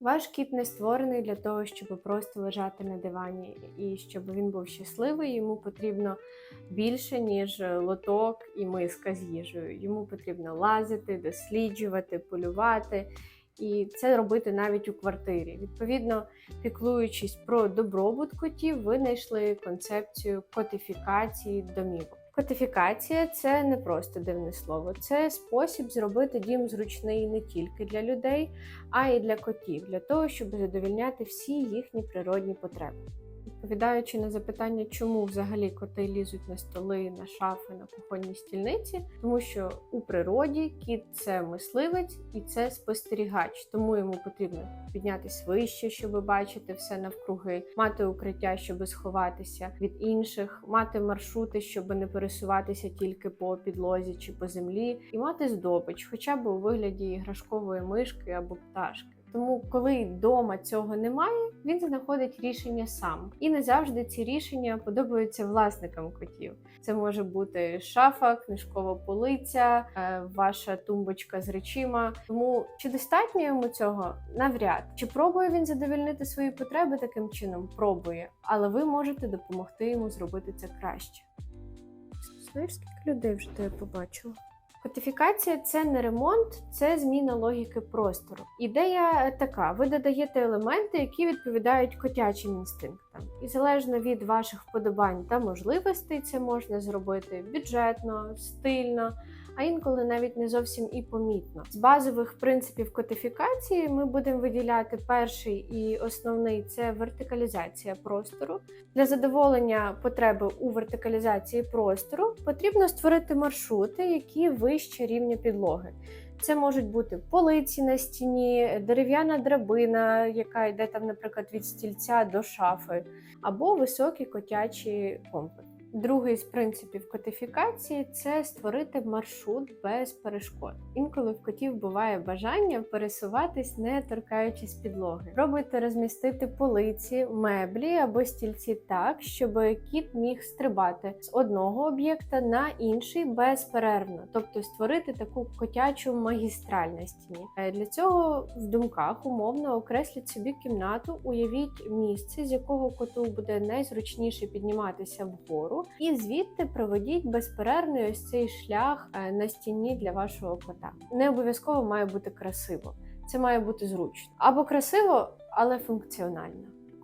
Ваш кіт не створений для того, щоб просто лежати на дивані, і щоб він був щасливий, йому потрібно більше, ніж лоток і миска з їжею. Йому потрібно лазити, досліджувати, полювати. І це робити навіть у квартирі. Відповідно, піклуючись про добробут котів, ви знайшли концепцію котифікації домівок. Котифікація це не просто дивне слово, це спосіб зробити дім зручний не тільки для людей, а й для котів, для того, щоб задовільняти всі їхні природні потреби. Відповідаючи на запитання, чому взагалі коти лізуть на столи, на шафи, на кухонні стільниці, тому що у природі кіт це мисливець і це спостерігач, тому йому потрібно піднятися вище, щоб бачити все навкруги, мати укриття, щоб сховатися від інших, мати маршрути, щоб не пересуватися тільки по підлозі чи по землі, і мати здобич, хоча б у вигляді іграшкової мишки або пташки. Тому, коли вдома цього немає, він знаходить рішення сам. І не завжди ці рішення подобаються власникам котів. Це може бути шафа, книжкова полиця, е, ваша тумбочка з речима. Тому чи достатньо йому цього? Навряд. Чи пробує він задовільнити свої потреби таким чином? Пробує, але ви можете допомогти йому зробити це краще. Знаєш, скільки людей вже тебе побачила? Котифікація це не ремонт, це зміна логіки простору. Ідея така: ви додаєте елементи, які відповідають котячим інстинктам. І залежно від ваших вподобань та можливостей, це можна зробити бюджетно, стильно, а інколи навіть не зовсім і помітно. З базових принципів котифікації ми будемо виділяти перший і основний це вертикалізація простору. Для задоволення потреби у вертикалізації простору потрібно створити маршрути, які вище рівня підлоги. Це можуть бути полиці на стіні, дерев'яна драбина, яка йде там, наприклад, від стільця до шафи, або високий котячий комплекс. Другий з принципів котифікації це створити маршрут без перешкод. Інколи в котів буває бажання пересуватись, не торкаючись підлоги. Пробуйте розмістити полиці, меблі або стільці так, щоб кіт міг стрибати з одного об'єкта на інший безперервно, тобто створити таку котячу магістраль на стіні. Е, Для цього в думках умовно окресліть собі кімнату, уявіть місце, з якого коту буде найзручніше підніматися вгору, і звідти проведіть безперервний ось цей шлях е, на стіні для вашого кота. Не обов'язково має бути красиво, це має бути зручно або красиво, але функціонально.